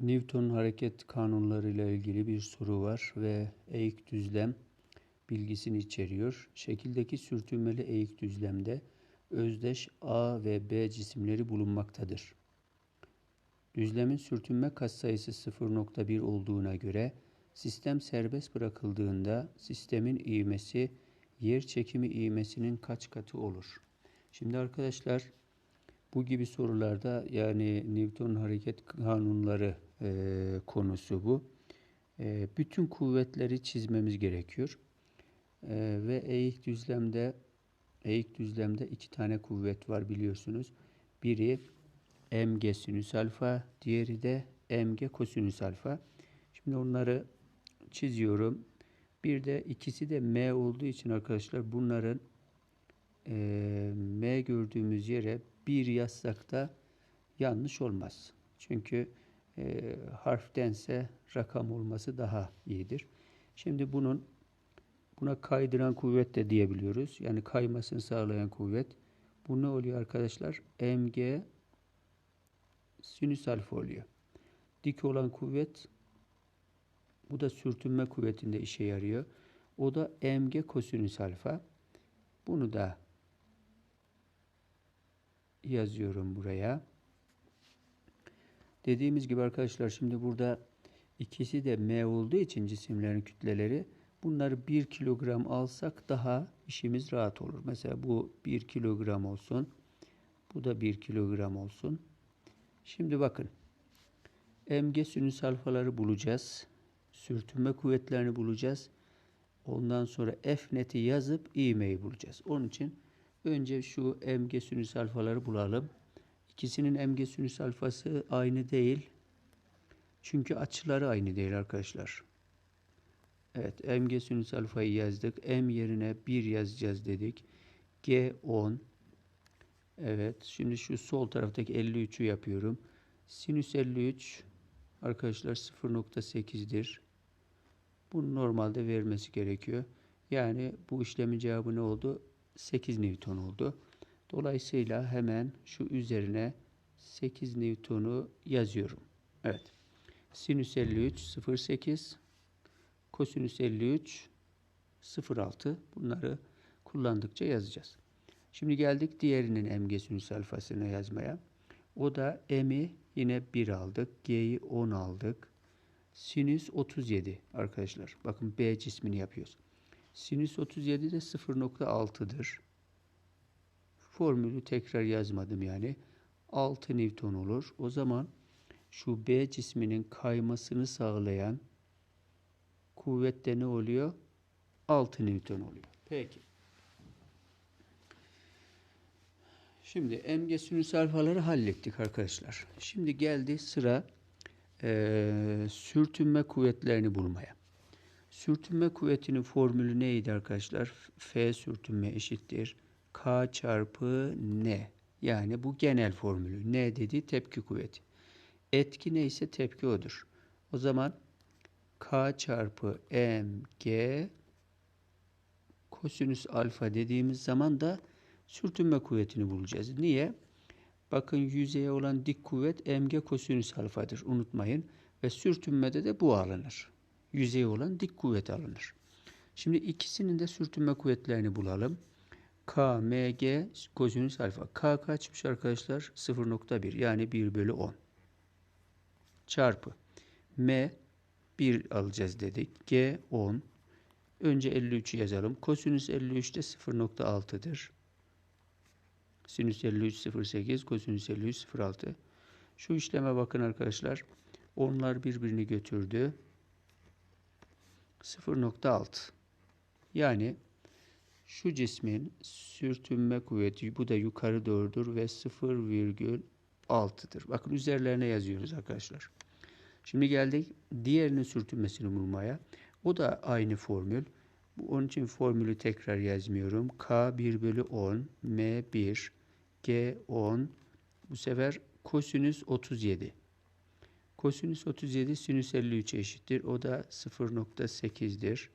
Newton hareket kanunları ile ilgili bir soru var ve eğik düzlem bilgisini içeriyor. Şekildeki sürtünmeli eğik düzlemde özdeş A ve B cisimleri bulunmaktadır. Düzlemin sürtünme katsayısı 0.1 olduğuna göre sistem serbest bırakıldığında sistemin ivmesi yer çekimi ivmesinin kaç katı olur? Şimdi arkadaşlar bu gibi sorularda yani Newton hareket kanunları e, konusu bu. E, bütün kuvvetleri çizmemiz gerekiyor. E, ve eğik düzlemde eğik düzlemde iki tane kuvvet var biliyorsunuz. Biri mg sinüs alfa, diğeri de mg kosinüs alfa. Şimdi onları çiziyorum. Bir de ikisi de m olduğu için arkadaşlar bunların e, m gördüğümüz yere bir yazsak da yanlış olmaz. Çünkü e, harftense rakam olması daha iyidir. Şimdi bunun buna kaydıran kuvvet de diyebiliyoruz. Yani kaymasını sağlayan kuvvet. Bu ne oluyor arkadaşlar? mg sinüs alfa oluyor. Dik olan kuvvet bu da sürtünme kuvvetinde işe yarıyor. O da mg kosinüs alfa. Bunu da yazıyorum buraya. Dediğimiz gibi arkadaşlar şimdi burada ikisi de M olduğu için cisimlerin kütleleri bunları 1 kilogram alsak daha işimiz rahat olur. Mesela bu 1 kilogram olsun. Bu da 1 kilogram olsun. Şimdi bakın. Mg sinüs alfaları bulacağız. Sürtünme kuvvetlerini bulacağız. Ondan sonra F neti yazıp ivmeyi bulacağız. Onun için önce şu Mg sinüs alfaları bulalım. İkisinin mg sinüs alfası aynı değil. Çünkü açıları aynı değil arkadaşlar. Evet mg sinüs alfayı yazdık. M yerine 1 yazacağız dedik. G 10. Evet şimdi şu sol taraftaki 53'ü yapıyorum. Sinüs 53 arkadaşlar 0.8'dir. Bunu normalde vermesi gerekiyor. Yani bu işlemin cevabı ne oldu? 8 Newton oldu. Dolayısıyla hemen şu üzerine 8 Newton'u yazıyorum. Evet. Sinüs 53 0.8 kosinüs 53 0.6 bunları kullandıkça yazacağız. Şimdi geldik diğerinin mg sinüs alfasını yazmaya. O da m'i yine 1 aldık. G'yi 10 aldık. Sinüs 37 arkadaşlar. Bakın B cismini yapıyoruz. Sinüs 37 de 0.6'dır. Formülü tekrar yazmadım yani. 6 Newton olur. O zaman şu B cisminin kaymasını sağlayan kuvvette ne oluyor? 6 Newton oluyor. Peki. Şimdi mg sinüs alfaları hallettik arkadaşlar. Şimdi geldi sıra e, sürtünme kuvvetlerini bulmaya. Sürtünme kuvvetinin formülü neydi arkadaşlar? F sürtünme eşittir. K çarpı N. Yani bu genel formülü. N dedi tepki kuvveti. Etki neyse tepki odur. O zaman K çarpı mg kosinüs alfa dediğimiz zaman da sürtünme kuvvetini bulacağız. Niye? Bakın yüzeye olan dik kuvvet mg kosinüs alfadır. Unutmayın. Ve sürtünmede de bu alınır. Yüzeye olan dik kuvvet alınır. Şimdi ikisinin de sürtünme kuvvetlerini bulalım. K, M, G kosinüs alfa. K kaçmış arkadaşlar? 0.1 yani 1 bölü 10. Çarpı. M 1 alacağız dedik. G 10. Önce 53 yazalım. Kosinüs 53 de 0.6'dır. Sinüs 53 0.8, kosinüs 53 0.6. Şu işleme bakın arkadaşlar. Onlar birbirini götürdü. 0.6. Yani şu cismin sürtünme kuvveti bu da yukarı doğrudur ve 0,6'dır. Bakın üzerlerine yazıyoruz arkadaşlar. Şimdi geldik diğerinin sürtünmesini bulmaya. O da aynı formül. Onun için formülü tekrar yazmıyorum. K 1 bölü 10, M 1, G 10. Bu sefer kosinüs 37. Kosinüs 37 sinüs 53 eşittir. O da 0.8'dir.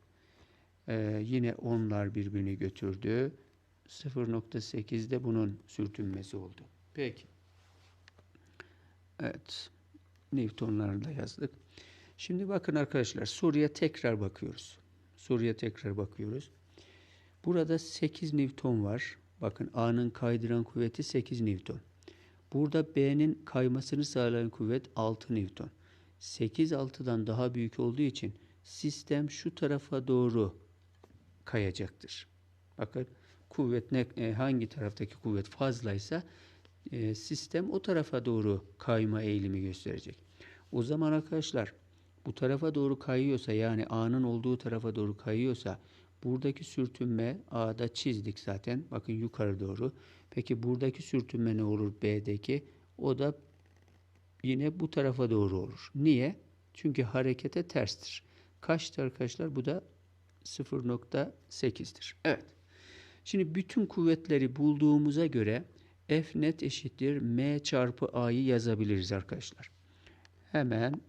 Ee, yine onlar birbirini götürdü. 0.8 de bunun sürtünmesi oldu. Peki. Evet. Newton'larını da yazdık. Şimdi bakın arkadaşlar soruya tekrar bakıyoruz. Soruya tekrar bakıyoruz. Burada 8 Newton var. Bakın A'nın kaydıran kuvveti 8 Newton. Burada B'nin kaymasını sağlayan kuvvet 6 Newton. 8 6'dan daha büyük olduğu için sistem şu tarafa doğru kayacaktır. Bakın kuvvet ne, e, hangi taraftaki kuvvet fazlaysa e, sistem o tarafa doğru kayma eğilimi gösterecek. O zaman arkadaşlar bu tarafa doğru kayıyorsa yani A'nın olduğu tarafa doğru kayıyorsa buradaki sürtünme A'da çizdik zaten. Bakın yukarı doğru. Peki buradaki sürtünme ne olur B'deki? O da yine bu tarafa doğru olur. Niye? Çünkü harekete terstir. Kaçtır arkadaşlar? Bu da 0.8'dir. Evet. Şimdi bütün kuvvetleri bulduğumuza göre F net eşittir M çarpı A'yı yazabiliriz arkadaşlar. Hemen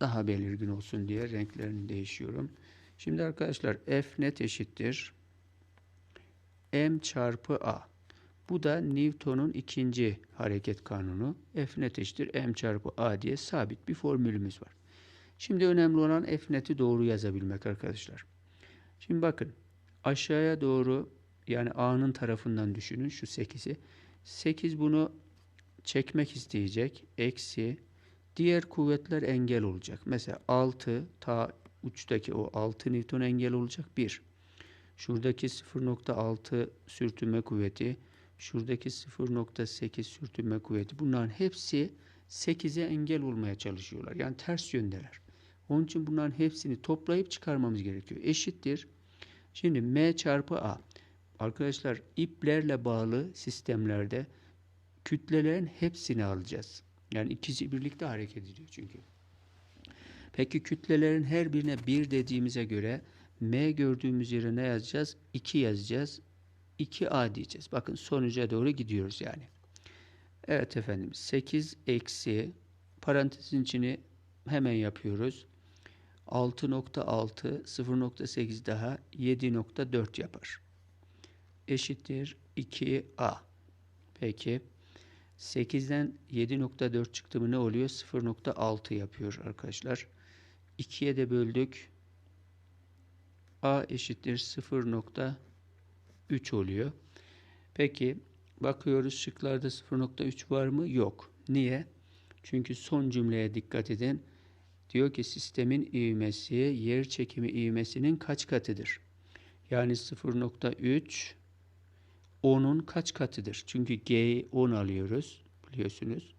daha belirgin olsun diye renklerini değişiyorum. Şimdi arkadaşlar F net eşittir M çarpı A. Bu da Newton'un ikinci hareket kanunu. F net eşittir M çarpı A diye sabit bir formülümüz var. Şimdi önemli olan F neti doğru yazabilmek arkadaşlar. Şimdi bakın aşağıya doğru yani A'nın tarafından düşünün şu 8'i. 8 bunu çekmek isteyecek. Eksi diğer kuvvetler engel olacak. Mesela 6 ta uçtaki o 6 Newton engel olacak 1. Şuradaki 0.6 sürtünme kuvveti, şuradaki 0.8 sürtünme kuvveti bunların hepsi 8'e engel olmaya çalışıyorlar. Yani ters yöndeler. Onun için bunların hepsini toplayıp çıkarmamız gerekiyor. Eşittir. Şimdi M çarpı A. Arkadaşlar iplerle bağlı sistemlerde kütlelerin hepsini alacağız. Yani ikisi birlikte hareket ediyor çünkü. Peki kütlelerin her birine 1 dediğimize göre M gördüğümüz yere ne yazacağız? 2 yazacağız. 2A diyeceğiz. Bakın sonuca doğru gidiyoruz yani. Evet efendim 8 eksi parantezin içini hemen yapıyoruz. 6.6 0.8 daha 7.4 yapar. Eşittir 2A. Peki 8'den 7.4 çıktı mı ne oluyor? 0.6 yapıyor arkadaşlar. 2'ye de böldük. A eşittir 0.3 oluyor. Peki bakıyoruz şıklarda 0.3 var mı? Yok. Niye? Çünkü son cümleye dikkat edin. Diyor ki sistemin ivmesi yer çekimi ivmesinin kaç katıdır? Yani 0.3 10'un kaç katıdır? Çünkü G'yi 10 alıyoruz biliyorsunuz.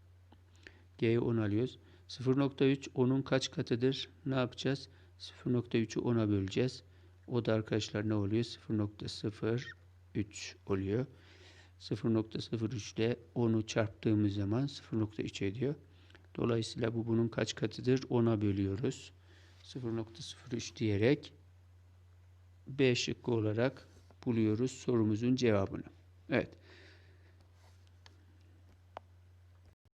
G'yi 10 alıyoruz. 0.3 10'un kaç katıdır? Ne yapacağız? 0.3'ü 10'a böleceğiz. O da arkadaşlar ne oluyor? 0.03 oluyor. 0.03 ile 10'u çarptığımız zaman 0.3 ediyor. Dolayısıyla bu bunun kaç katıdır? 10'a bölüyoruz. 0.03 diyerek B şıkkı olarak buluyoruz sorumuzun cevabını. Evet.